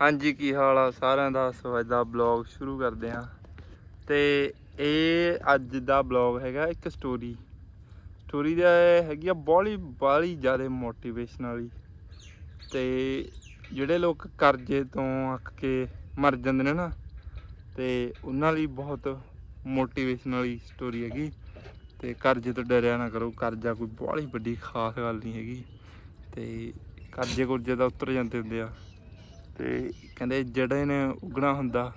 ਹਾਂਜੀ, ਕੀ ਹਾਲ ਆ? ਸਾਰਿਆਂ ਦਾ ਸੋ ਅੱਜ ਦਾ ਬਲੌਗ ਸ਼ੁਰੂ ਕਰਦੇ ਆ ਤੇ ਇਹ ਅੱਜ ਦਾ ਬਲੌਗ ਹੈਗਾ ਇੱਕ ਸਟੋਰੀ ਸਟੋਰੀ ਦਾ ਹੈਗੀ ਆ ਬਾਲੀ ਬਾਲੀ ਜ਼ਿਆਦਾ ਮੋਟੀਵੇਸ਼ਨ ਵਾਲੀ ਤੇ ਜਿਹੜੇ ਲੋਕ ਕਰਜ਼ੇ ਤੋਂ ਅੱਕ ਕੇ ਮਰ ਜਾਂਦੇ ਨੇ ਨਾ, ਤੇ ਉਹਨਾਂ ਲਈ ਬਹੁਤ ਮੋਟੀਵੇਸ਼ਨ ਵਾਲੀ ਸਟੋਰੀ ਹੈਗੀ। ਤੇ ਕਰਜ਼ੇ ਤੋਂ ਡਰਿਆ ਨਾ ਕਰੋ, ਕਰਜ਼ਾ ਕੋਈ ਬਾਲੀ ਵੱਡੀ ਖਾਸ ਗੱਲ ਨਹੀਂ ਹੈਗੀ। ਤੇ ਕਰਜ਼ੇ ਕੁਰਜ਼ੇ ਤਾਂ ਉਤਰ ਜਾਂਦੇ ਹੁੰਦੇ ਆ। ਤੇ ਕਹਿੰਦੇ ਜਿਹੜੇ ਨੇ ਉਗਣਾ ਹੁੰਦਾ,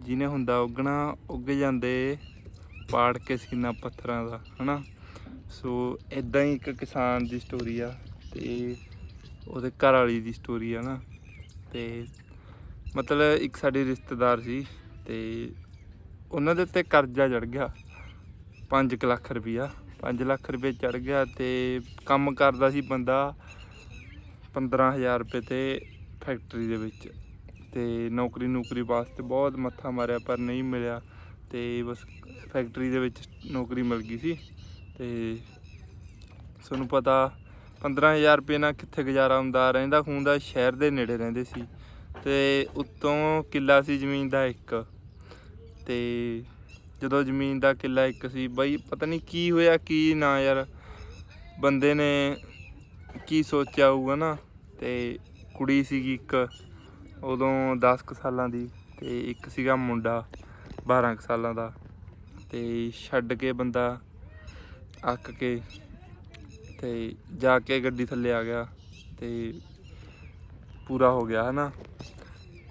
ਜਿਹਨੇ ਹੁੰਦਾ ਉਗਣਾ, ਉੱਗ ਜਾਂਦੇ ਪਾੜ ਕੇ ਸੀਨਾ ਪੱਥਰਾਂ ਦਾ, ਹਨਾ? ਸੋ ਇਦਾਂ ਹੀ ਇੱਕ ਕਿਸਾਨ ਦੀ ਸਟੋਰੀ ਆ ਤੇ ਉਹਦੇ ਘਰ ਵਾਲੀ ਦੀ ਸਟੋਰੀ ਆ ਨਾ। ਤੇ ਮਤਲਬ ਇੱਕ ਸਾਡੇ ਰਿਸ਼ਤੇਦਾਰ ਸੀ ਤੇ ਉਹਨਾਂ ਦੇ ਉੱਤੇ ਕਰਜ਼ਾ ਚੜ ਗਿਆ 5 ਲੱਖ ਰੁਪਈਆ। 5 ਲੱਖ ਰੁਪਏ ਚੜ ਗਿਆ ਤੇ ਕੰਮ ਕਰਦਾ ਸੀ ਬੰਦਾ 15000 ਰੁਪਏ ਤੇ ਫੈਕਟਰੀ ਦੇ ਵਿੱਚ ਤੇ ਨੌਕਰੀ ਨੌਕਰੀ ਵਾਸਤੇ ਬਹੁਤ ਮੱਥਾ ਮਾਰਿਆ, ਪਰ ਨਹੀਂ ਮਿਲਿਆ ਤੇ ਬਸ ਫੈਕਟਰੀ ਦੇ ਵਿੱਚ ਨੌਕਰੀ ਮਿਲ ਗਈ ਸੀ ਤੇ ਤੁਹਾਨੂੰ ਪਤਾ 15000 ਰੁਪਏ ਨਾਲ ਕਿੱਥੇ ਗੁਜ਼ਾਰਾ ਹੁੰਦਾ, ਰਹਿੰਦਾ ਖੂੰਦਾ ਸ਼ਹਿਰ ਦੇ ਨੇੜੇ ਰਹਿੰਦੇ ਸੀ ਤੇ ਉੱਤੋਂ ਕਿੱਲਾ ਸੀ ਜ਼ਮੀਨ ਦਾ ਇੱਕ ਤੇ ਜਦੋਂ ਜ਼ਮੀਨ ਦਾ ਕਿੱਲਾ ਇੱਕ ਸੀ, ਬਈ ਪਤਾ ਨਹੀਂ ਕੀ ਹੋਇਆ, ਕੀ ਨਾ ਯਾਰ, ਬੰਦੇ ਨੇ ਕੀ ਸੋਚਿਆ ਹੋਊਗਾ ਨਾ ਤੇ ਕੁੜੀ ਸੀਗੀ ਇੱਕ, ਉਦੋਂ 10 ਕੁ ਸਾਲਾਂ ਦੀ ਤੇ ਇੱਕ ਸੀਗਾ ਮੁੰਡਾ 12 ਕੁ ਸਾਲਾਂ ਦਾ ਤੇ ਛੱਡ ਕੇ ਬੰਦਾ ਅੱਕ ਕੇ ਤੇ ਜਾ ਕੇ ਗੱਡੀ ਥੱਲੇ ਆ ਗਿਆ ਤੇ ਪੂਰਾ ਹੋ ਗਿਆ, ਹਨਾ?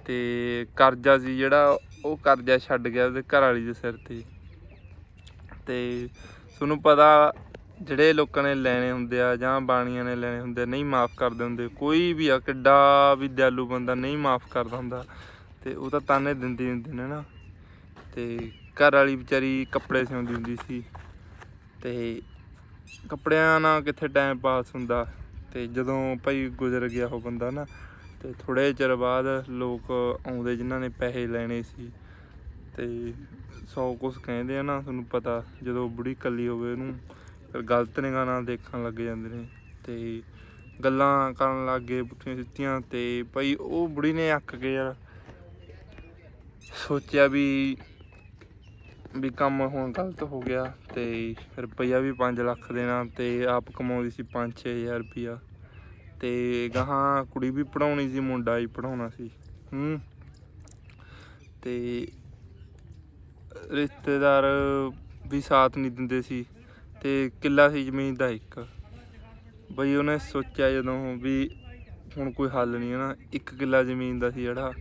ਤੇ ਕਰਜ਼ਾ ਸੀ ਜਿਹੜਾ, ਉਹ ਕਰਜ਼ਾ ਛੱਡ ਗਿਆ ਉਹਦੇ ਘਰ ਵਾਲੀ ਦੇ ਸਿਰ ਤੇ। ਤੇ ਤੁਹਾਨੂੰ ਪਤਾ ਜਿਹੜੇ ਲੋਕਾਂ ਨੇ ਲੈਣੇ ਹੁੰਦੇ ਆ ਜਾਂ ਬਾਣੀਆਂ ਨੇ ਲੈਣੇ ਹੁੰਦੇ ਨਹੀਂ ਮਾਫ ਕਰਦੇ ਹੁੰਦੇ ਕੋਈ ਵੀ ਆ, ਕਿੱਡਾ ਵੀ ਦਿਆਲੂ ਬੰਦਾ ਨਹੀਂ ਮਾਫ ਕਰਦਾ ਹੁੰਦਾ। ਤੇ ਉਹ ਤਾਂ ਤਾਨੇ ਦਿੰਦੇ ਹੁੰਦੇ ਨੇ ਨਾ। ਤੇ ਘਰ ਵਾਲੀ ਵਿਚਾਰੀ ਕੱਪੜੇ ਸਿਉਂਦੀ ਹੁੰਦੀ ਸੀ। ਤੇ ਕੱਪੜਿਆਂ ਨਾਲ ਕਿੱਥੇ ਟਾਈਮ ਪਾਸ ਹੁੰਦਾ। ਤੇ ਜਦੋਂ ਭਾਈ ਗੁਜ਼ਰ ਗਿਆ ਉਹ ਬੰਦਾ ਨਾ, ਤੇ ਥੋੜੇ ਚਿਰ ਬਾਅਦ ਲੋਕ ਆਉਂਦੇ ਜਿਨ੍ਹਾਂ ਨੇ ਪੈਸੇ ਲੈਣੇ ਸੀ। ਤੇ ਸੌ ਕੁਛ ਕਹਿੰਦੇ ਆ ਨਾ, ਤੁਹਾਨੂੰ ਪਤਾ, ਜਦੋਂ ਬੁੜੀ ਕੱਲੀ ਹੋਵੇ ਉਹਨੂੰ ਫਿਰ ਗਲਤ ਨਿਗਾਹ ਨਾਲ ਦੇਖਣ ਲੱਗ ਜਾਂਦੇ ਨੇ ਤੇ ਗੱਲਾਂ ਕਰਨ ਲੱਗ ਗਏ ਪੁੱਠੀਆਂ ਸਿੱਧੀਆਂ ਤੇ ਭਾਈ ਉਹ ਬੁੜੀ ਨੇ ਅੱਕ ਕੇ ਯਾਰ ਸੋਚਿਆ ਵੀ ਵੀ ਕੰਮ ਹੁਣ ਗਲਤ ਹੋ ਗਿਆ ਤੇ ਰੁਪਈਆ ਵੀ 5 ਲੱਖ ਦੇਣਾ ਤੇ ਆਪ ਕਮਾਉਂਦੀ ਸੀ 5-6000 ਰੁਪਈਆ ਤੇ ਗਾਹਾਂ ਕੁੜੀ ਵੀ ਪੜਾਉਣੀ ਸੀ, ਮੁੰਡਾ ਹੀ ਪੜਾਉਣਾ ਸੀ, ਹੂੰ। ਤੇ ਰਿਸ਼ਤੇਦਾਰ ਵੀ ਸਾਥ ਨਹੀਂ ਦਿੰਦੇ ਸੀ। ਤੇ ਕਿੱਲਾ ਸੀ ਜ਼ਮੀਨ ਦਾ ਇੱਕ। ਬਈ ਉਹਨੇ ਸੋਚਿਆ ਜਦੋਂ ਵੀ ਹੁਣ ਕੋਈ ਹੱਲ ਨਹੀਂ ਹੈ ਨਾ, ਇੱਕ ਕਿੱਲਾ ਜ਼ਮੀਨ ਦਾ ਸੀ ਜਿਹੜਾ,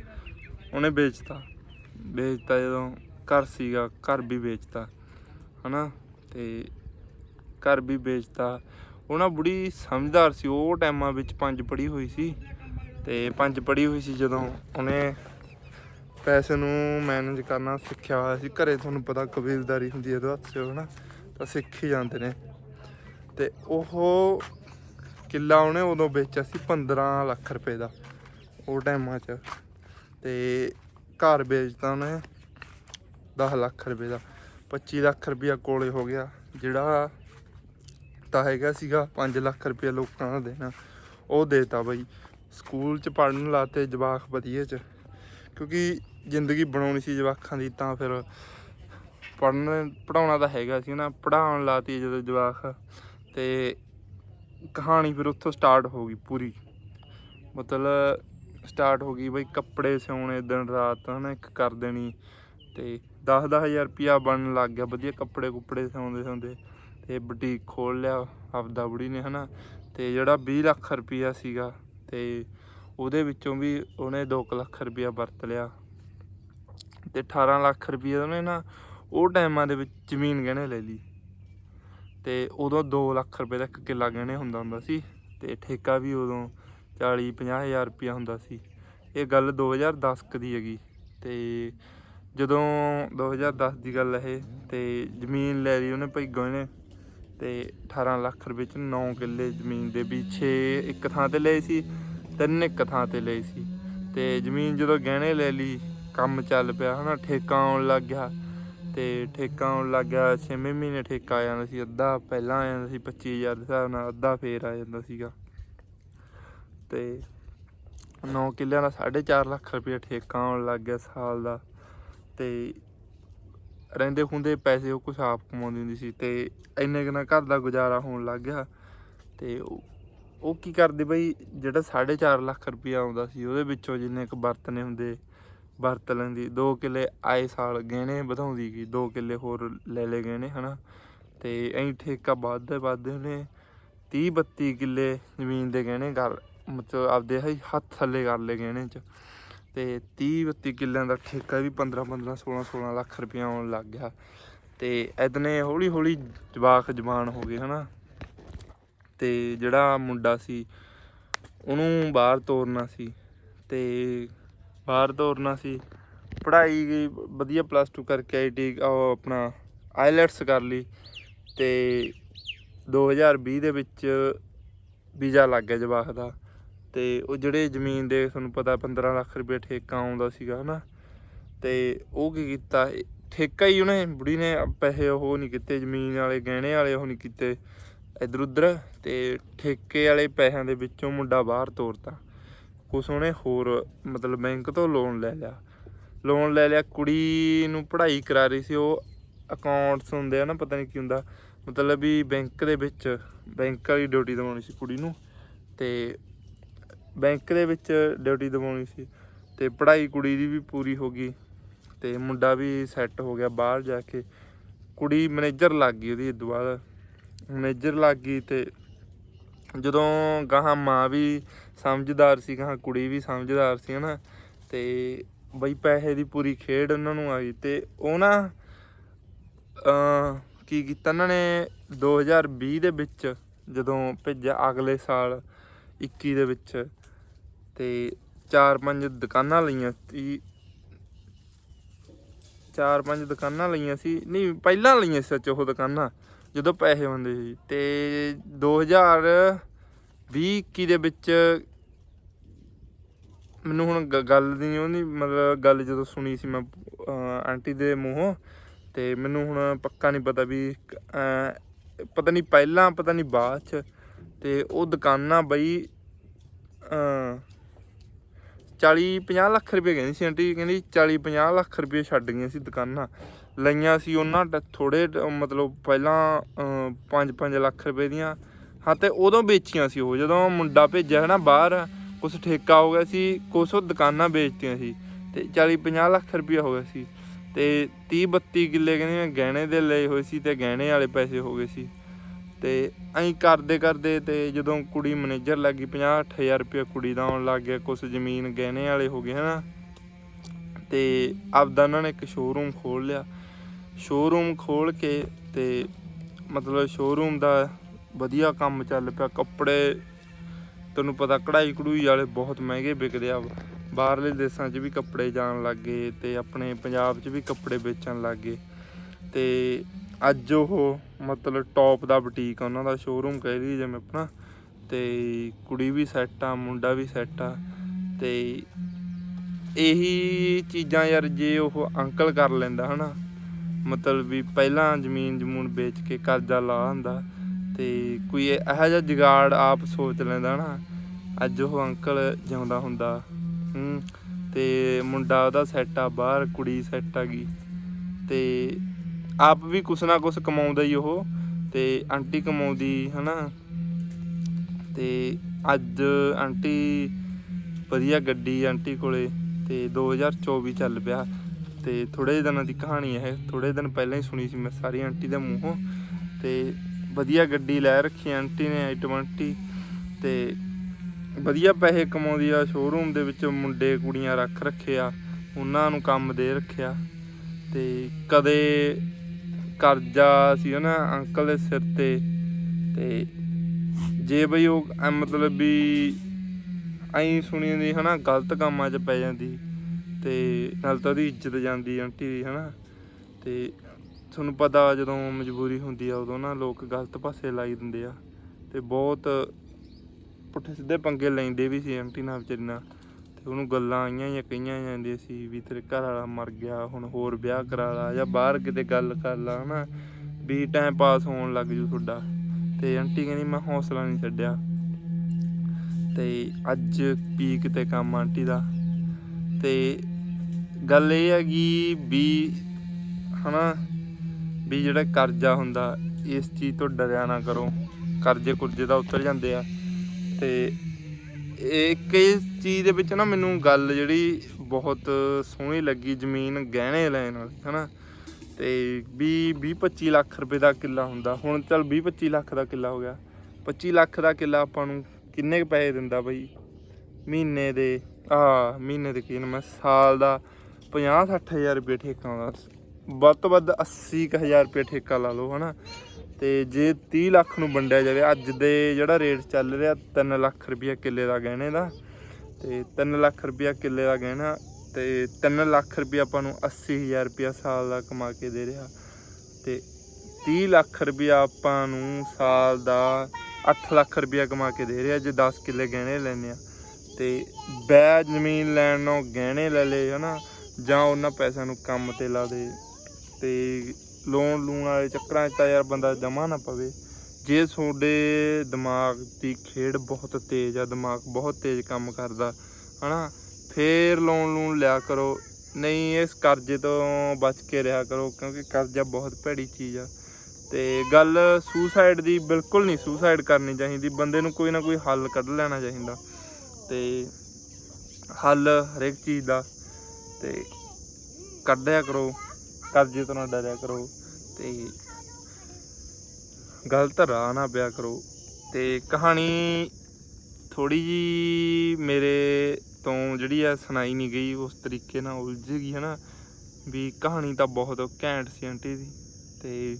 ਉਹਨੇ ਵੇਚਤਾ। ਵੇਚਤਾ ਜਦੋਂ ਘਰ ਸੀਗਾ, ਘਰ ਵੀ ਵੇਚਤਾ, ਹਨਾ? ਤੇ ਘਰ ਵੀ ਵੇਚਤਾ। ਉਹ ਨਾ ਬੁੜੀ ਸਮਝਦਾਰ ਸੀ, ਉਹ ਟਾਈਮਾਂ ਵਿੱਚ ਪੰਜ ਪੜੀ ਹੋਈ ਸੀ। ਤੇ ਪੰਜ ਪੜੀ ਹੋਈ ਸੀ ਜਦੋਂ ਉਹਨੇ ਪੈਸੇ ਨੂੰ ਮੈਨੇਜ ਕਰਨਾ ਸਿੱਖਿਆ ਹੋਇਆ ਸੀ। ਘਰੇ ਤੁਹਾਨੂੰ ਪਤਾ ਕਬੀਲਦਾਰੀ ਹੁੰਦੀ ਹੈ ਉਹਦੇ ਹੱਥ 'ਚ, ਹਨਾ? ਸਿੱਖ ਹੀ ਜਾਂਦੇ ਨੇ। ਤੇ ਉਹ ਕਿੱਲਾ ਉਹਨੇ ਉਦੋਂ ਵੇਚਿਆ ਸੀ 15 ਲੱਖ ਰੁਪਏ ਦਾ, ਉਹ ਟਾਈਮਾਂ 'ਚ। ਤੇ ਘਰ ਵੇਚਤਾ ਉਹਨੇ 10 ਲੱਖ ਰੁਪਏ ਦਾ। 25 ਲੱਖ ਰੁਪਇਆ ਕੋਲੇ ਹੋ ਗਿਆ, ਜਿਹੜਾ ਤਾਂ ਹੈਗਾ ਸੀਗਾ 5 ਲੱਖ ਰੁਪਇਆ ਲੋਕਾਂ ਦਾ ਦੇਣਾ। ਉਹ ਦੇਤਾ ਬਈ। ਸਕੂਲ 'ਚ ਪੜਨ ਲਾਤੇ ਜਵਾਕ ਵਧੀਆ 'ਚ, ਕਿਉਂਕਿ ਜ਼ਿੰਦਗੀ ਬਣਾਉਣੀ ਸੀ ਜਵਾਕਾਂ ਦੀ ਤਾਂ ਫਿਰ ਪੜਨ ਪੜਾਉਣਾ ਤਾਂ ਹੈਗਾ ਸੀ ਨਾ ਪੜਾਉਣ ਲਾਤੀ ਜਦੋਂ ਜਵਾਕ। ਤੇ ਕਹਾਣੀ ਫਿਰ ਉੱਥੋਂ ਸਟਾਰਟ ਹੋ ਗਈ ਪੂਰੀ। ਮਤਲਬ ਸਟਾਰਟ ਹੋ ਗਈ ਬਈ ਕੱਪੜੇ ਸਿਉਣੇ ਦਿਨ ਰਾਤ, ਹਨਾ, ਇੱਕ ਕਰ ਦੇਣੀ। ਤੇ 10-10000 ਰੁਪਿਆ ਬਣਨ ਲੱਗ ਗਿਆ, ਵਧੀਆ ਕੱਪੜੇ ਕੁੱਪੜੇ ਸਿਉਂਦੇ ਸਿਉਂਦੇ। ਤੇ ਬੁਟੀਕ ਖੋਲ ਲਿਆ ਆਪਦਾ ਬੁੜੀ ਨੇ, ਹਨਾ। ਤੇ ਜਿਹੜਾ 20 ਲੱਖ ਰੁਪਿਆ ਸੀਗਾ, ਤੇ ਉਹਦੇ ਵਿੱਚੋਂ ਵੀ ਉਹਨੇ 2 ਲੱਖ ਰੁਪਿਆ ਵਰਤ ਲਿਆ। ਤੇ 18 ਲੱਖ ਰੁਪਿਆ ਉਹਨੇ ਨਾ ਉਹ ਟਾਈਮਾਂ ਦੇ ਵਿੱਚ ਜ਼ਮੀਨ ਗਹਿਣੇ ਲੈ ਲਈ। ਤੇ ਉਦੋਂ 2 ਲੱਖ ਰੁਪਏ ਦਾ ਇੱਕ ਕਿੱਲਾ ਗਹਿਣੇ ਹੁੰਦਾ ਹੁੰਦਾ ਸੀ ਤੇ ਠੇਕਾ ਵੀ ਉਦੋਂ 40 50 ਹਜ਼ਾਰ ਰੁਪਇਆ ਹੁੰਦਾ ਸੀ। ਇਹ ਗੱਲ 2010 ਕ ਦੀ ਹੈਗੀ। ਤੇ ਜਦੋਂ 2010 ਦੀ ਗੱਲ ਇਹ, ਤੇ ਜ਼ਮੀਨ ਲੈ ਲਈ ਉਹਨੇ ਭਾਈ ਗਹਿਣੇ ਤੇ 18 ਲੱਖ ਰੁਪਏ ਚ 9 ਕਿੱਲੇ ਜ਼ਮੀਨ ਦੇ ਵੀ 6 ਇੱਕ ਥਾਂ ਤੇ ਲਏ ਸੀ, ਤਿੰਨ ਇੱਕ ਥਾਂ ਤੇ ਲਏ ਸੀ। ਤੇ ਜ਼ਮੀਨ ਜਦੋਂ ਗਹਿਣੇ ਲੈ ਲਈ, ਕੰਮ ਚੱਲ ਪਿਆ ਹਨਾ, ਠੇਕਾ ਆਉਣ ਲੱਗ ਗਿਆ ਤੇ ਠੇਕਾ ਆਉਣ ਲੱਗ ਗਿਆ 6ਵੇਂ ਮਹੀਨੇ ਠੇਕਾ ਆ ਜਾਂਦਾ ਸੀ, ਅੱਧਾ ਪਹਿਲਾਂ ਆ ਜਾਂਦਾ ਸੀ 25000 ਦੇ ਹਿਸਾਬ ਨਾਲ, ਅੱਧਾ ਫੇਰ ਆ ਜਾਂਦਾ ਸੀਗਾ। ਤੇ 9 ਕਿੱਲਿਆਂ ਦਾ 4.5 ਲੱਖ ਰੁਪਏ ਠੇਕਾ ਆਉਣ ਲੱਗ ਗਿਆ ਸਾਲ ਦਾ। ਤੇ ਰਹਿੰਦੇ ਹੁੰਦੇ ਪੈਸੇ ਉਹ ਕੁਛ ਆਪ ਕਮਾਉਂਦੀ ਹੁੰਦੀ ਸੀ, ਤੇ ਇੰਨੇ ਕੁ ਨਾਲ ਘਰ ਦਾ ਗੁਜ਼ਾਰਾ ਹੋਣ ਲੱਗ ਗਿਆ। ਤੇ ਉਹ ਉਹ ਕੀ ਕਰਦੇ ਬਈ, ਜਿਹੜਾ 4.5 ਲੱਖ ਰੁਪਇਆ ਆਉਂਦਾ ਸੀ, ਉਹਦੇ ਵਿੱਚੋਂ ਜਿੰਨੇ ਕੁ ਵਰਤਨੇ ਹੁੰਦੇ ਵਰਤ ਲੈਂਦੀ। 2 ਕਿੱਲੇ ਆਏ ਸਾਲ ਗਹਿਣੇ ਵਧਾਉਂਦੀ ਗਈ। 2 ਕਿੱਲੇ ਹੋਰ ਲੈ ਲੈ ਗਹਿਣੇ, ਹਨਾ? ਤੇ ਐਂ ਠੇਕਾ ਵੱਧਦੇ ਵੱਧਦੇ ਉਹਨੇ 30 32 ਕਿੱਲੇ ਜ਼ਮੀਨ ਦੇ ਗਹਿਣੇ ਕਰ, ਮਤਲਬ ਆਪਦੇ ਹੀ ਹੱਥ ਥੱਲੇ ਕਰ ਲਏ ਗਹਿਣੇ ਚ। ਤੇ 30 32 ਕਿੱਲਿਆਂ ਦਾ ਠੇਕਾ ਵੀ 15 15 16 16 ਲੱਖ ਰੁਪਇਆ ਆਉਣ ਲੱਗ ਗਿਆ। ਤੇ ਇਦਨੇ ਹੌਲੀ ਹੌਲੀ ਜਵਾਕ ਜਵਾਨ ਹੋ ਗਏ, ਹਨਾ? ਤੇ ਜਿਹੜਾ ਮੁੰਡਾ ਸੀ, ਉਹਨੂੰ ਬਾਹਰ ਤੋਰਨਾ ਸੀ। ਤੇ ਬਾਹਰ ਤੋਰਨਾ ਸੀ। ਪੜ੍ਹਾਈ ਗਈ ਵਧੀਆ ਪਲੱਸ 2 ਕਰਕੇ ਆਈਟੀ ਉਹ ਆਪਣਾ ਆਈਲੈਟਸ ਕਰ ਲਈ ਤੇ 2020 ਦੇ ਵਿੱਚ ਵੀਜ਼ਾ ਲੱਗ ਗਿਆ ਜਵਾਕ ਦਾ। ਤੇ ਉਹ ਜਿਹੜੇ ਜ਼ਮੀਨ ਦੇ ਤੁਹਾਨੂੰ ਪਤਾ 15 ਲੱਖ ਰੁਪਏ ਠੇਕਾ ਆਉਂਦਾ ਸੀਗਾ, ਹਨਾ। ਤੇ ਉਹ ਕੀ ਕੀਤਾ, ਠੇਕਾ ਹੀ ਉਹਨੇ, ਬੁੜੀ ਨੇ ਪੈਸੇ ਉਹ ਨਹੀਂ ਕੀਤੇ, ਜ਼ਮੀਨ ਵਾਲੇ, ਗਹਿਣੇ ਵਾਲੇ ਉਹ ਨਹੀਂ ਕੀਤੇ। ਇਧਰ ਉਧਰ ਤੇ ਠੇਕੇ ਵਾਲੇ ਪੈਸਿਆਂ ਦੇ ਵਿੱਚੋਂ ਮੁੰਡਾ ਬਾਹਰ ਤੋਰਤਾ। ਕੁਛ ਉਹਨੇ ਹੋਰ ਮਤਲਬ ਬੈਂਕ ਤੋਂ ਲੋਨ ਲੈ ਲਿਆ। ਲੋਨ ਲੈ ਲਿਆ, ਕੁੜੀ ਨੂੰ ਪੜ੍ਹਾਈ ਕਰਾ ਰਹੀ ਸੀ, ਉਹ ਅਕਾਊਂਟਸ ਹੁੰਦੇ ਆ ਨਾ, ਪਤਾ ਨਹੀਂ ਕੀ ਹੁੰਦਾ, ਮਤਲਬ ਵੀ ਬੈਂਕ ਦੇ ਵਿੱਚ ਬੈਂਕ ਵਾਲੀ ਡਿਊਟੀ ਦਿਵਾਉਣੀ ਸੀ ਕੁੜੀ ਨੂੰ ਤੇ ਬੈਂਕ ਦੇ ਵਿੱਚ ਡਿਊਟੀ ਦਿਵਾਉਣੀ ਸੀ ਤੇ ਪੜ੍ਹਾਈ ਕੁੜੀ ਦੀ ਵੀ ਪੂਰੀ ਹੋ ਗਈ ਤੇ ਮੁੰਡਾ ਵੀ ਸੈੱਟ ਹੋ ਗਿਆ ਬਾਹਰ ਜਾ ਕੇ। ਕੁੜੀ ਮੈਨੇਜਰ ਲੱਗ ਗਈ ਉਹਦੀ ਇਦੋਂ ਬਾਅਦ। ਮੈਨੇਜਰ ਲੱਗ ਗਈ ਤੇ ਜਦੋਂ ਗਾਹਾਂ ਮਾਂ ਵੀ ਸਮਝਦਾਰ ਸੀ ਗਾਹਾਂ ਕੁੜੀ ਵੀ ਸਮਝਦਾਰ ਸੀ, ਹਨਾ। ਤੇ ਬਈ ਪੈਸੇ ਦੀ ਪੂਰੀ ਖੇਡ ਉਹਨਾਂ ਨੂੰ ਆ ਗਈ ਤੇ ਉਹ ਨਾ, ਅਹ, ਕੀ ਕੀਤਾ ਉਹਨਾਂ ਨੇ 2020 ਦੇ ਵਿੱਚ, ਜਦੋਂ ਭੇਜਿਆ ਅਗਲੇ ਸਾਲ 21 ਦੇ ਵਿੱਚ, ਤੇ ਚਾਰ ਪੰਜ ਦੁਕਾਨਾਂ ਲਈਆਂ ਸੀ। ਚਾਰ ਪੰਜ ਦੁਕਾਨਾਂ ਲਈਆਂ ਸੀ, ਨਹੀਂ, ਪਹਿਲਾਂ ਲਈਆਂ ਸੀ ਸੱਚ ਉਹ ਦੁਕਾਨਾਂ, ਜਦੋਂ ਪੈਸੇ ਹੁੰਦੇ ਸੀ। ਤੇ 2020 21 ਦੇ ਵਿੱਚ ਮੈਨੂੰ ਹੁਣ ਗ- ਗੱਲ ਦੀ ਉਹ ਨਹੀਂ ਮਤਲਬ ਗੱਲ ਜਦੋਂ ਸੁਣੀ ਸੀ ਮੈਂ ਆਂਟੀ ਦੇ ਮੂੰਹੋਂ, ਤੇ ਮੈਨੂੰ ਹੁਣ ਪੱਕਾ ਨਹੀਂ ਪਤਾ ਵੀ ਪਤਾ ਨਹੀਂ ਪਹਿਲਾਂ, ਪਤਾ ਨਹੀਂ ਬਾਅਦ ਚ, ਤੇ ਉਹ ਦੁਕਾਨਾਂ ਬਈ, ਅਹ 40 50 ਲੱਖ ਰੁਪਏ ਕਹਿੰਦੀ ਸੀ ਆਂਟੀ, ਕਹਿੰਦੀ 40 50 ਲੱਖ ਰੁਪਏ ਛੱਡ ਗਈਆਂ ਸੀ ਦੁਕਾਨਾਂ, ਲਈਆਂ ਸੀ ਉਹਨਾਂ ਥੋੜੇ ਮਤਲਬ ਪਹਿਲਾਂ 5-5 ਲੱਖ ਰੁਪਏ ਦੀਆਂ ਹਾਂ, ਤੇ ਉਦੋਂ ਵੇਚੀਆਂ ਸੀ ਉਹ, ਜਦੋਂ ਮੁੰਡਾ ਭੇਜਿਆ ਹੈ ਨਾ ਬਾਹਰ, ਕੁਛ ਠੇਕਾ ਹੋ ਗਿਆ ਸੀ, ਕੁਛ ਉਹ ਦੁਕਾਨਾਂ ਵੇਚਤੀਆਂ ਸੀ, ਤੇ 40-50 ਲੱਖ ਰੁਪਇਆ ਹੋ ਗਿਆ ਸੀ, ਤੇ 30-32 ਕਿੱਲੇ ਕਹਿੰਦੇ ਗਹਿਣੇ ਦੇ ਲਏ ਹੋਏ ਸੀ ਤੇ ਗਹਿਣੇ ਵਾਲੇ ਪੈਸੇ ਹੋ ਗਏ ਸੀ, ਤੇ ਐਂ ਕਰਦੇ ਕਰਦੇ ਤੇ ਜਦੋਂ ਕੁੜੀ ਮੈਨੇਜਰ ਲੱਗੀ 50000 ਰੁਪਇਆ ਕੁੜੀ ਦਾ ਆਉਣ ਲੱਗ ਗਿਆ, ਕੁਛ ਜ਼ਮੀਨ ਗਹਿਣੇ ਵਾਲੇ ਹੋ ਗਏ, ਹਨਾ, ਤੇ ਆਪਦਾ ਉਹਨਾਂ ਨੇ ਇੱਕ ਸ਼ੋਰੂਮ ਖੋਲ ਲਿਆ ਸ਼ੋਰੂਮ ਖੋਲ ਕੇ ਤੇ ਮਤਲਬ ਸ਼ੋਰੂਮ ਦਾ ਵਧੀਆ ਕੰਮ ਚੱਲ ਪਿਆ। ਕੱਪੜੇ ਤੈਨੂੰ ਪਤਾ ਕਢਾਈ ਕਢੂਈ ਵਾਲੇ ਬਹੁਤ ਮਹਿੰਗੇ ਵਿਕਦੇ ਆ। ਬਾਹਰਲੇ ਦੇਸ਼ਾਂ 'ਚ ਵੀ ਕੱਪੜੇ ਜਾਣ ਲੱਗ ਗਏ ਤੇ ਆਪਣੇ ਪੰਜਾਬ 'ਚ ਵੀ ਕੱਪੜੇ ਵੇਚਣ ਲੱਗ ਗਏ। ਤੇ ਅੱਜ ਉਹ ਮਤਲਬ ਟੌਪ ਦਾ ਬੁਟੀਕ ਆ, ਉਹਨਾਂ ਦਾ ਸ਼ੋਰੂਮ ਕਹਿ ਲਈ ਜਿਵੇਂ ਆਪਣਾ। ਤੇ ਕੁੜੀ ਵੀ ਸੈੱਟ ਆ, ਮੁੰਡਾ ਵੀ ਸੈੱਟ ਆ। ਤੇ ਇਹੀ ਚੀਜ਼ਾਂ ਯਾਰ ਜੇ ਉਹ ਅੰਕਲ ਕਰ ਲੈਂਦਾ ਹਨਾ। ਮਤਲਬ ਵੀ ਪਹਿਲਾਂ ਜ਼ਮੀਨ ਜਮੂਨ ਵੇਚ ਕੇ ਕਰਜ਼ਾ ਲਾ ਹੁੰਦਾ ਤੇ ਕੋਈ ਇਹੋ ਜਿਹਾ ਜਗਾੜ ਆਪ ਸੋਚ ਲੈਂਦਾ ਨਾ, ਅੱਜ ਉਹ ਅੰਕਲ ਜਿਉਂਦਾ ਹੁੰਦਾ, ਹੂੰ, ਤੇ ਮੁੰਡਾ ਉਹਦਾ ਸੈੱਟ ਆ, ਬਾਹਰ ਕੁੜੀ ਸੈੱਟ ਆ ਗਈ, ਤੇ ਆਪ ਵੀ ਕੁਛ ਨਾ ਕੁਛ ਕਮਾਉਂਦਾ ਹੀ ਉਹ, ਤੇ ਆਂਟੀ ਕਮਾਉਂਦੀ, ਹਨਾ? ਤੇ ਅੱਜ ਆਂਟੀ ਵਧੀਆ ਗੱਡੀ ਆਂਟੀ ਕੋਲੇ, ਤੇ 2024 ਚੱਲ ਪਿਆ, ਤੇ ਥੋੜੇ ਦਿਨਾਂ ਦੀ ਕਹਾਣੀ ਹੈ ਥੋੜੇ ਦਿਨ ਪਹਿਲਾਂ ਹੀ ਸੁਣੀ ਸੀ ਮੈਂ ਸਾਰੀ ਆਂਟੀ ਦੇ ਮੂੰਹੋਂ, ਤੇ ਵਧੀਆ ਗੱਡੀ ਲੈ ਰੱਖੀ ਆਂਟੀ ਨੇ i20 ਤੇ ਵਧੀਆ ਪੈਸੇ ਕਮਾਉਂਦੀ ਆ ਸ਼ੋਰੂਮ ਦੇ ਵਿੱਚ ਮੁੰਡੇ ਕੁੜੀਆਂ ਰੱਖ ਰੱਖੇ ਆ, ਉਹਨਾਂ ਨੂੰ ਕੰਮ ਦੇ ਰੱਖਿਆ ਤੇ ਕਦੇ ਕਰਜ਼ਾ ਸੀ ਨਾ ਅੰਕਲ ਦੇ ਸਿਰ ਤੇ ਤੇ ਜੇ ਬਈ ਉਹ ਮਤਲਬ ਵੀ ਐਂ ਸੁਣੀ ਜਾਂਦੀ, ਹਨਾ, ਗਲਤ ਕੰਮਾਂ 'ਚ ਪੈ ਜਾਂਦੀ ਤੇ ਨਾਲ ਤਾਂ ਉਹਦੀ ਇੱਜ਼ਤ ਜਾਂਦੀ ਆਂਟੀ ਦੀ, ਹਨਾ, ਤੇ ਤੁਹਾਨੂੰ ਪਤਾ ਜਦੋਂ ਮਜਬੂਰੀ ਹੁੰਦੀ ਆ, ਉਦੋਂ ਨਾ ਲੋਕ ਗਲਤ ਪਾਸੇ ਲਾਈ ਦਿੰਦੇ ਆ ਤੇ ਬਹੁਤ ਪੁੱਠੇ ਸਿੱਧੇ ਪੰਗੇ ਲੈਂਦੇ ਵੀ ਸੀ ਆਂਟੀ ਨਾਲ ਵਿਚਾਰੀ ਨਾਲ ਤੇ ਉਹਨੂੰ ਗੱਲਾਂ ਆਈਆਂ ਜਾਂ ਕਹੀਆਂ ਜਾਂਦੀਆਂ ਸੀ ਵੀ ਤੇਰੇ ਘਰ ਵਾਲਾ ਮਰ ਗਿਆ, ਹੁਣ ਹੋਰ ਵਿਆਹ ਕਰਾ ਲਾ ਜਾਂ ਬਾਹਰ ਕਿਤੇ ਗੱਲ ਕਰ ਲਾ ਹਨਾ, ਵੀ ਟਾਈਮ ਪਾਸ ਹੋਣ ਲੱਗ ਜੂ ਤੁਹਾਡਾ। ਤੇ ਆਂਟੀ ਕਹਿੰਦੀ, ਮੈਂ ਹੌਸਲਾ ਨਹੀਂ ਛੱਡਿਆ। ਤੇ ਅੱਜ ਪੀਕ ਤੇ ਕੰਮ ਆਂਟੀ ਦਾ। ਤੇ ਗੱਲ ਇਹ ਹੈਗੀ ਵੀ ਹਨਾ ਵੀ ਜਿਹੜਾ ਕਰਜ਼ਾ ਹੁੰਦਾ, ਇਸ ਚੀਜ਼ ਤੋਂ ਡਰਿਆ ਨਾ ਕਰੋ। ਕਰਜ਼ੇ ਕੁਰਜ਼ੇ ਦਾ ਉਤਰ ਜਾਂਦੇ ਆ। ਤੇ ਇੱਕ ਇਸ ਚੀਜ਼ ਦੇ ਵਿੱਚ ਨਾ ਮੈਨੂੰ ਗੱਲ ਜਿਹੜੀ ਬਹੁਤ ਸੋਹਣੀ ਲੱਗੀ, ਜ਼ਮੀਨ ਗਹਿਣੇ ਲੈਣ ਵਾਲੀ, ਹਨਾ। ਤੇ ਵੀ 20 25 ਲੱਖ ਰੁਪਏ ਦਾ ਕਿੱਲਾ ਹੁੰਦਾ। ਹੁਣ ਚੱਲ 20 25 ਲੱਖ ਦਾ ਕਿੱਲਾ ਹੋ ਗਿਆ। 25 ਲੱਖ ਦਾ ਕਿੱਲਾ ਆਪਾਂ ਨੂੰ ਕਿੰਨੇ ਕੁ ਪੈਸੇ ਦਿੰਦਾ ਬਈ? ਮਹੀਨੇ ਦੇ ਆ ਮਹੀਨੇ ਦੇ ਕੀ ਮੈਂ ਸਾਲ ਦਾ 50 60000 ਰੁਪਏ ਠੇਕਾ ਆਉਂਦਾ। ਵੱਧ ਤੋਂ ਵੱਧ 80 ਕੁ ਹਜ਼ਾਰ ਰੁਪਏ ਠੇਕਾ ਲਾ ਲਓ, ਹਨਾ? ਤੇ ਜੇ 30 ਲੱਖ ਨੂੰ ਵੰਡਿਆ ਜਾਵੇ, ਅੱਜ ਦੇ ਜਿਹੜਾ ਰੇਟ ਚੱਲ ਰਿਹਾ 3 ਲੱਖ ਰੁਪਏ ਕਿੱਲੇ ਦਾ ਗਹਿਣੇ ਦਾ, ਤੇ 3 ਲੱਖ ਰੁਪਏ ਕਿੱਲੇ ਦਾ ਗਹਿਣਾ, ਤੇ 3 ਲੱਖ ਰੁਪਏ ਆਪਾਂ ਨੂੰ 80000 ਰੁਪਏ ਸਾਲ ਦਾ ਕਮਾ ਕੇ ਦੇ ਰਿਹਾ। ਤੇ 30 ਲੱਖ ਰੁਪਏ ਆਪਾਂ ਨੂੰ ਸਾਲ ਦਾ 8 ਲੱਖ ਰੁਪਏ ਕਮਾ ਕੇ ਦੇ ਰਿਹਾ ਜੇ 10 ਕਿੱਲੇ ਗਹਿਣੇ ਲੈਣੇ ਆ ਤੇ ਬੈ ਜ਼ਮੀਨ ਲੈਣ ਨੂੰ ਗਹਿਣੇ ਲੈ ਲਏ, ਹਨਾ? ਜਾਂ ਉਹਨਾਂ ਪੈਸਿਆਂ ਨੂੰ ਕੰਮ ਤੇ ਲਾ ਦੇ। ਤੇ ਲੋਨ ਲੂਣ ਵਾਲੇ ਚੱਕਰਾਂ 'ਚ ਤਾਂ ਯਾਰ ਬੰਦਾ ਜਮਾ ਨਾ ਪਵੇ। ਜੇ ਤੁਹਾਡੇ ਦਿਮਾਗ ਦੀ ਖੇਡ ਬਹੁਤ ਤੇਜ਼ ਆ, ਦਿਮਾਗ ਬਹੁਤ ਤੇਜ਼ ਕੰਮ ਕਰਦਾ, ਹਨਾ, ਫੇਰ ਲੋਨ ਲੂਣ ਲਿਆ ਕਰੋ। ਨਹੀਂ, ਇਸ ਕਰਜ਼ੇ ਤੋਂ ਬਚ ਕੇ ਰਿਹਾ ਕਰੋ, ਕਿਉਂਕਿ ਕਰਜ਼ਾ ਬਹੁਤ ਭੈੜੀ ਚੀਜ਼ ਆ। ਤੇ ਗੱਲ ਸੁਸਾਈਡ ਦੀ ਬਿਲਕੁਲ ਨਹੀਂ ਸੁਸਾਈਡ ਕਰਨੀ ਚਾਹੀਦੀ। ਬੰਦੇ ਨੂੰ ਕੋਈ ਨਾ ਕੋਈ ਹੱਲ ਕੱਢ ਲੈਣਾ ਚਾਹੀਦਾ। ਤੇ ਹੱਲ ਹਰੇਕ ਚੀਜ਼ ਦਾ। ਤੇ ਕੱਢਿਆ ਕਰੋ। ਕਰਜ਼ੇ ਤੋਂ ਨਾ ਡਰਿਆ ਕਰੋ ਤੇ ਗਲਤ ਰਾਹ ਨਾ ਪਿਆ ਕਰੋ। ਤੇ ਕਹਾਣੀ ਥੋੜੀ ਜੀ ਮੇਰੇ ਤੋਂ ਜਿਹੜੀ ਆ ਸੁਣਾਈ ਨਹੀਂ ਗਈ, ਉਸ ਤਰੀਕੇ ਨਾਲ ਉਲਝ ਗਈ ਨਾ ਵੀ ਕਹਾਣੀ ਤਾਂ ਬਹੁਤ ਘੈਂਟ ਸੀ ਆਂਟੀ ਦੀ। ਤੇ